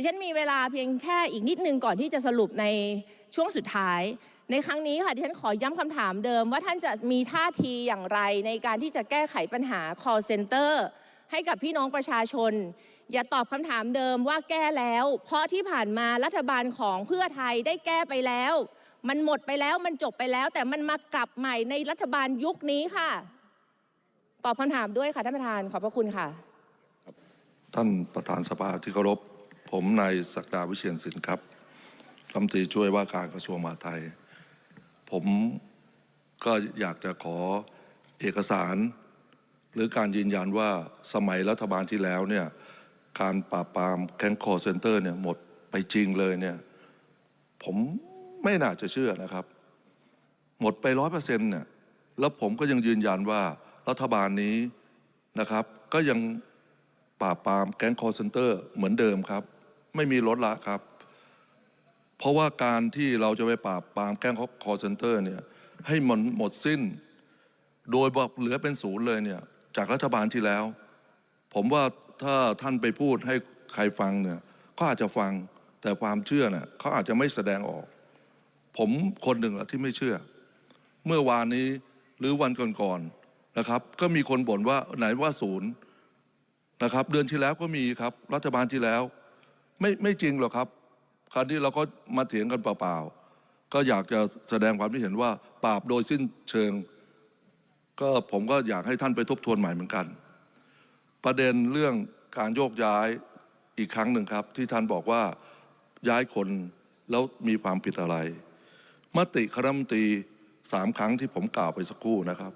ดิฉันมีเวลาเพียงแค่อีกนิดนึงก่อนที่จะสรุปในช่วงสุดท้าย ในครั้งนี้ค่ะดิฉันขอย้ำคำถามเดิม ว่าท่านจะมีท่าทีอย่างไรในการที่จะแก้ไขปัญหา call center ให้กับพี่น้องประชาชน อย่าตอบคำถามเดิมว่าแก้แล้ว เพราะที่ผ่านมารัฐบาลของเพื่อไทยได้แก้ไปแล้ว มันหมดไปแล้วมันจบไปแล้ว แต่มันมากลับใหม่ในรัฐบาลยุคนี้ค่ะ ตอบคำถามด้วยค่ะท่านประธานขอบพระคุณค่ะ ท่านประธานสภาที่เคารพ ผมนายศักดาวิเชียนสินครับรัฐมนตรีช่วยว่าการกระทรวงมหาดไทย ผมก็อยากจะขอเอกสาร หรือการยืนยันว่าสมัยรัฐบาลที่แล้วเนี่ยการปราบปรามแก๊งคอร์เซนเตอร์เนี่ยหมดไปจริงเลยเนี่ยผมไม่น่าจะเชื่อนะครับ หมดไปร้อยเปอร์เซ็นต์เนี่ยแล้วผมก็ยังยืนยันว่ารัฐบาลนี้นะครับ ก็ยังปราบปรามแก๊งคอร์เซนเตอร์เหมือนเดิมครับ ไม่มีลดละครับ เพราะว่าการที่เราจะไปปราบปรามแก๊งคอร์เซนเตอร์เนี่ยให้มันหมดสิ้น โดยบอกเหลือเป็นศูนย์เลยเนี่ยจากรัฐบาลที่แล้ว ผมว่าถ้าท่านไปพูดให้ใครฟังเนี่ยก็อาจจะฟังแต่ความเชื่อเนี่ยเขาอาจจะไม่แสดงออก ผมคนหนึ่งอะที่ไม่เชื่อ เมื่อวานนี้หรือวันก่อนๆนะครับ ก็มีคนบ่นว่าไหนว่าศูนย์นะครับ เดือนที่แล้วก็มีครับ รัฐบาลที่แล้ว ไม่ไม่จริงหรอกครับคราวนี้เราก็มาเถียงกันเปล่าๆก็อยากจะแสดงความคิดเห็นว่าปราบโดยสิ้นเชิง ก็ผมก็อยากให้ท่านไปทบทวนใหม่เหมือนกัน ประเด็นเรื่องการโยกย้ายอีกครั้งหนึ่งครับ ที่ท่านบอกว่าย้ายคนแล้วมีความผิดอะไร มติคณะรัมนตรีสามครั้งที่ผมกล่าวไปสักครู่นะครับ